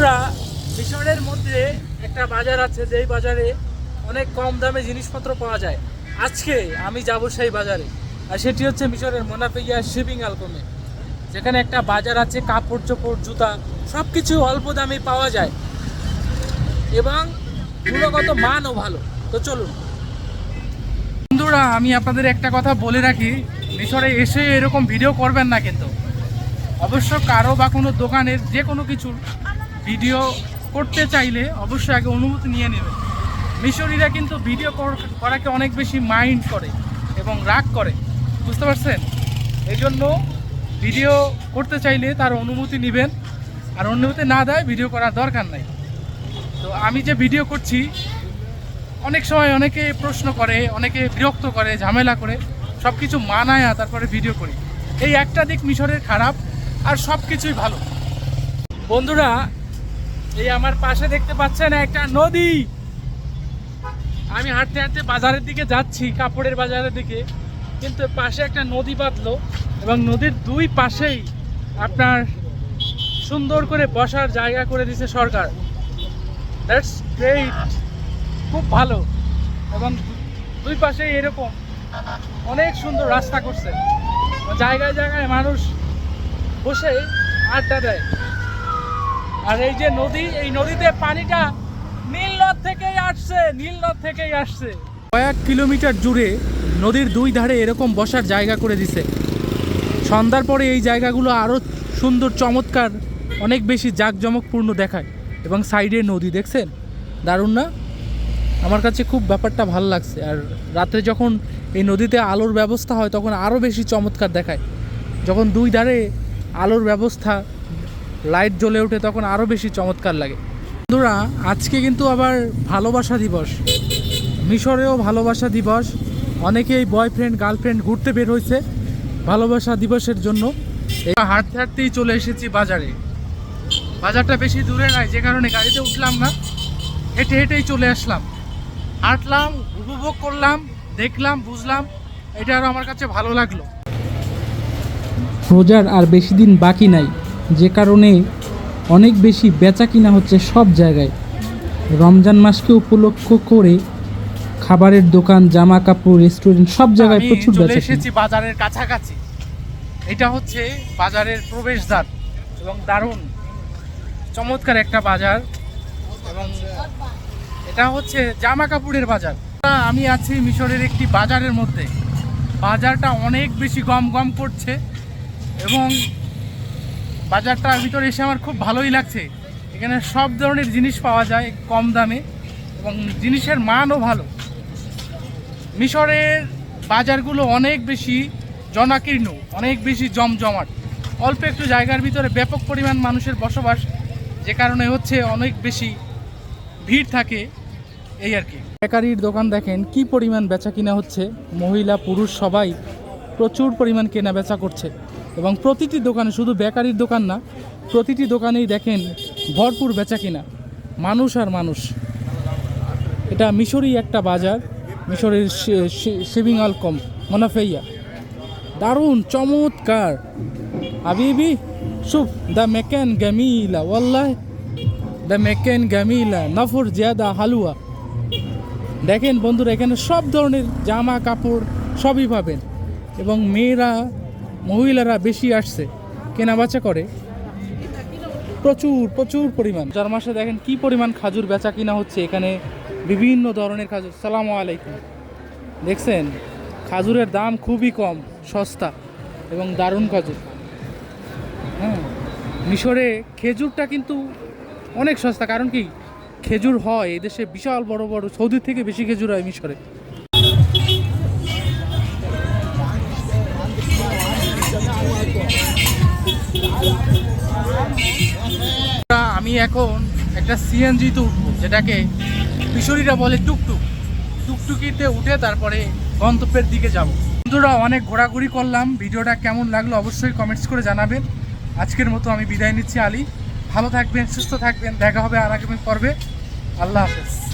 বন্ধুরা মিশরের মধ্যে একটা বাজার আছে, যেই বাজারে অনেক কম দামে জিনিসপত্র পাওয়া যায়। আজকে আমি যাব সেই বাজারে আর সেটি হচ্ছে মিশরের মোনাফিয়া শিপিং আলকমে যেখানে একটা বাজার আছে, কাপড় চোপড়, জুতা সব কিছু অল্প দামে পাওয়া যায় এবং গুণগত মানও ভালো। তো চলুন। বন্ধুরা, আমি আপনাদের একটা কথা বলে রাখি, মিশরে এসে এরকম ভিডিও করবেন না কিন্তু। অবশ্য কারও বা কোনো দোকানের যে কোনো কিছুর ভিডিও করতে চাইলে অবশ্যই আগে অনুমতি নিয়ে নেবেন মিশরিরা কিন্তু ভিডিও কর- করাকে অনেক বেশি মাইন্ড করে এবং রাগ করে। বুঝতে পারছেন? এই জন্য ভিডিও করতে চাইলে তার অনুমতি নেবেন। আর অনুমতি না দেয় ভিডিও করার দরকার নাই। তো আমি যে ভিডিও করছি, অনেক সময় অনেকে প্রশ্ন করে, অনেকে বিরক্ত করে, ঝামেলা করে সব কিছু মানায় তারপরে ভিডিও করি। এই একটা দিক মিশরের খারাপ, আর সব কিছুই ভালো। বন্ধুরা এই আমার পাশে দেখতে পাচ্ছেন একটা নদী। আমি হাঁটতে হাঁটতে বাজারের দিকে যাচ্ছি, কাপড়ের বাজারের দিকে। কিন্তু পাশে একটা নদী বাঁধলো এবং নদীর দুই পাশেই আপনার সুন্দর করে বসার জায়গা করে দিছে সরকার। দ্যাটস গ্রেট খুব ভালো। এবং দুই পাশে এরকম অনেক সুন্দর রাস্তা করছে। জায়গায় জায়গায় মানুষ বসে আড্ডা দেয়। আর এই যে নদী, এই নদীতে পানিটা নীল নদ থেকেই আসছে, নীল নদ থেকেই আসছে। কয়েক কিলোমিটার জুড়ে নদীর দুই ধারে এরকম বসার জায়গা করে দিছে। সন্ধ্যার পরে এই জায়গাগুলো আরও সুন্দর, চমৎকার, অনেক বেশি জাঁকজমকপূর্ণ দেখায়। এবং সাইডে নদী, দেখছেন? দারুণ না? আমার কাছে খুব ব্যাপারটা ভালো লাগছে। আর রাত্রে যখন এই নদীতে আলোর ব্যবস্থা হয়, তখন আরও বেশি চমৎকার দেখায়। যখন দুই ধারে আলোর ব্যবস্থা লাইট জ্বলে ওঠে তখন আরও বেশি চমৎকার লাগে। বন্ধুরা, আজকে কিন্তু আবার ভালোবাসা দিবস। মিশরেও ভালোবাসা দিবস। অনেকেই বয়ফ্রেন্ড গার্লফ্রেন্ড ঘুরতে বের হয়েছে ভালোবাসা দিবসের জন্য। হাঁটতে হাঁটতেই চলে এসেছি বাজারে। বাজারটা বেশি দূরে নাই, যে কারণে গাড়িতে উঠলাম না। হেঁটে হেঁটেই চলে আসলাম। হাঁটলাম, উপভোগ করলাম, দেখলাম, বুঝলাম, এটা আরও আমার কাছে ভালো লাগল। রোজার আর বেশি দিন বাকি নাই। যে কারণে অনেক বেশি বেচা কিনা হচ্ছে সব জায়গায়। রমজান মাসকে উপলক্ষ করে খাবারের দোকান জামা কাপড় রেস্টুরেন্ট সব জায়গায় প্রচুর বেচা এসেছি বাজারের কাছাকাছি। এটা হচ্ছে বাজারের প্রবেশদ্বার এবং দারুণ চমৎকার একটা বাজার এবং এটা হচ্ছে জামা কাপড়ের বাজার। আমি আছি মিশরের একটি বাজারের মধ্যে। বাজারটা অনেক বেশি গম গম করছে এবং বাজারটার ভিতরে এসে আমার খুব ভালোই লাগছে। এখানে সব ধরনের জিনিস পাওয়া যায় কম দামে এবং জিনিসের মানও ভালো। মিশরের বাজারগুলো অনেক বেশি জনাকীর্ণ, অনেক বেশি জমজমাট। অল্প একটু জায়গার ভিতরে ব্যাপক পরিমাণ মানুষের বসবাস, যে কারণে হচ্ছে অনেক বেশি ভিড় থাকে এই আর কি। বেকারির দোকান দেখেন, কি পরিমাণ বেচা কিনা হচ্ছে। মহিলা, পুরুষ সবাই প্রচুর পরিমাণ কেনা বেচা করছে। এবং প্রতিটি দোকানে শুধু বেকারির দোকান না, প্রতিটি দোকানেই দেখেন ভরপুর বেচা কিনা। মানুষ আর মানুষ। এটা মিশরই একটা বাজার, মিশরের শেভিং আলকম মোনাফেইয়া। দারুণ, চমৎকার। আবিবি শুভ দ্য মেকেন গামিলা, ওয়াল্লাহ দ্য মেকেন গামিলা, নফর জিয়াদা হালুয়া। দেখেন বন্ধুরা, এখানে সব ধরনের জামা কাপড় সবই পাবেন। এবং মেয়েরা মহিলারা বেশি আসছে কেনাবেচা করে। প্রচুর প্রচুর পরিমাণ। চার মাসে দেখেন কি পরিমাণ খাজুর বেচা কিনা হচ্ছে, এখানে বিভিন্ন ধরনের খাজুর। সালাম আলাইকুম। দেখছেন? খাজুরের দাম খুবই কম, সস্তা এবং দারুণ খাজুর। হ্যাঁ মিশরে খেজুরটা কিন্তু অনেক সস্তা। কারণ কি? খেজুর হয়, এদেশে বিশাল বড় বড়, সৌদি থেকে বেশি খেজুর হয় মিশরে। এখন একটা সিএনজিতে উঠবো, যেটাকে কিশোরীরা বলে টুকটুক। টুকটুকিতে উঠে তারপরে গন্তব্যের দিকে যাব। বন্ধুরা, অনেক ঘোরাঘুরি করলাম। ভিডিওটা কেমন লাগল অবশ্যই কমেন্টস করে জানাবেন। আজকের মতো আমি বিদায় নিচ্ছি, আলী। ভালো থাকবেন, সুস্থ থাকবেন। দেখা হবে আর আগামী পর্বে। আল্লাহ হাফেজ।